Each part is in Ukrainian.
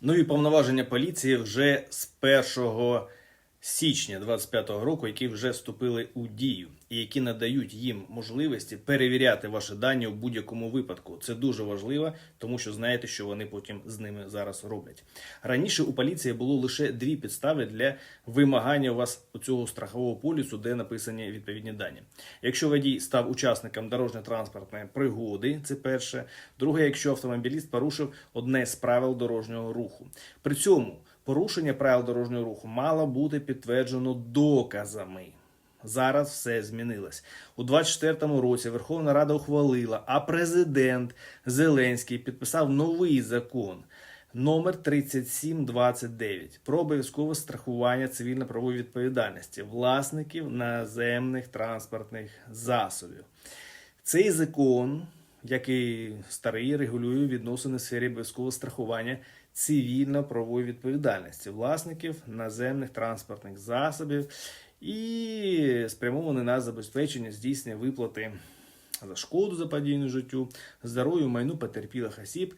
Нові повноваження поліції вже з 1 січня 2025 року, які вже вступили у дію, і які надають їм можливості перевіряти ваші дані у будь-якому випадку. Це дуже важливо, тому що знаєте, що вони потім з ними зараз роблять. Раніше у поліції було лише дві підстави для вимагання у вас цього страхового полісу, де написані відповідні дані. Якщо водій став учасником дорожньо-транспортної пригоди, це перше. Друге, якщо автомобіліст порушив одне з правил дорожнього руху. При цьому порушення правил дорожнього руху мало бути підтверджено доказами. Зараз все змінилось. У 24-му році Верховна Рада ухвалила, а президент Зеленський підписав новий закон номер 3729 про обов'язкове страхування цивільно-правової відповідальності власників наземних транспортних засобів. Цей закон, як і старий, регулює відносини в сфері обов'язкового страхування цивільно-правової відповідальності власників наземних транспортних засобів і спрямований на забезпечення здійснення виплати за шкоду заподіяну життю, здоров'ю, майну потерпілих осіб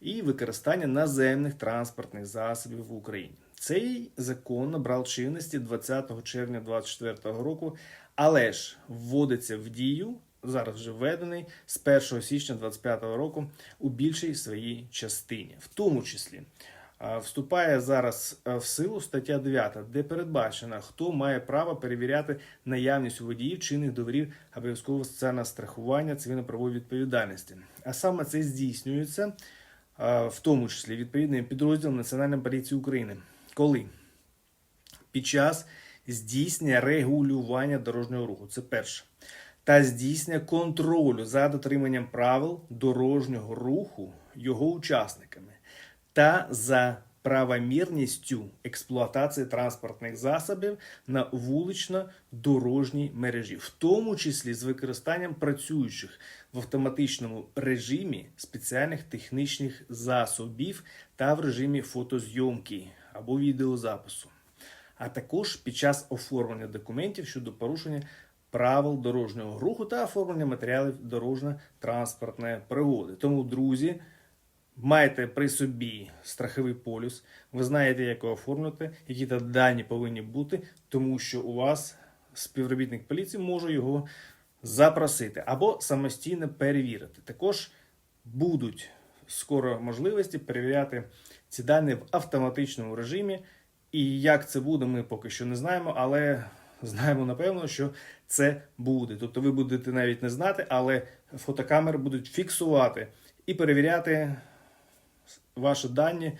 і використання наземних транспортних засобів в Україні. Цей закон набрав чинності 20 червня 2024 року, але ж вводиться в дію. Зараз вже введений з 1 січня 2025 року у більшій своїй частині, в тому числі вступає зараз в силу стаття 9, де передбачено, хто має право перевіряти наявність у водіїв чинних договорів обов'язкового соціального страхування цивільно-правової відповідальності. А саме це здійснюється в тому числі відповідним підрозділом Національної поліції України, коли під час здійснення регулювання дорожнього руху. Це перше. Та здійснення контролю за дотриманням правил дорожнього руху його учасниками та за правомірністю експлуатації транспортних засобів на вулично-дорожній мережі, в тому числі з використанням працюючих в автоматичному режимі спеціальних технічних засобів та в режимі фотозйомки або відеозапису а також під час оформлення документів щодо порушення правил дорожнього руху та оформлення матеріалів дорожньо-транспортної пригоди. Тому, друзі, майте при собі страховий полюс, ви знаєте, як його оформити, які то дані повинні бути, тому що у вас співробітник поліції може його запросити або самостійно перевірити. Також будуть скоро можливості перевіряти ці дані в автоматичному режимі. І як це буде, ми поки що не знаємо, але знаємо напевно, що це буде. Тобто ви будете навіть не знати, але фотокамери будуть фіксувати і перевіряти ваші дані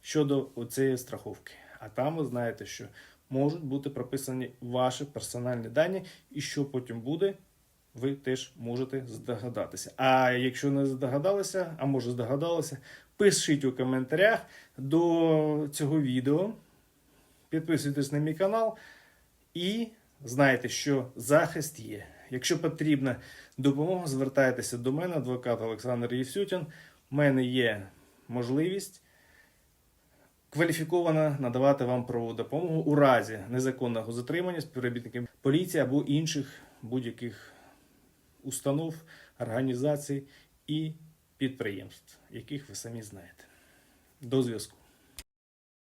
щодо цієї страховки. А там ви знаєте, що можуть бути прописані ваші персональні дані, і що потім буде, ви теж можете здогадатися. А якщо не здогадалися, а може здогадалися, пишіть у коментарях до цього відео. Підписуйтесь на мій канал і знайте, що захист є. Якщо потрібна допомога, звертайтеся до мене, адвокат Олександр Євсютін. У мене є можливість кваліфіковано надавати вам правову допомогу у разі незаконного затримання співробітників поліції або інших будь-яких установ, організацій і підприємств, яких ви самі знаєте. До зв'язку.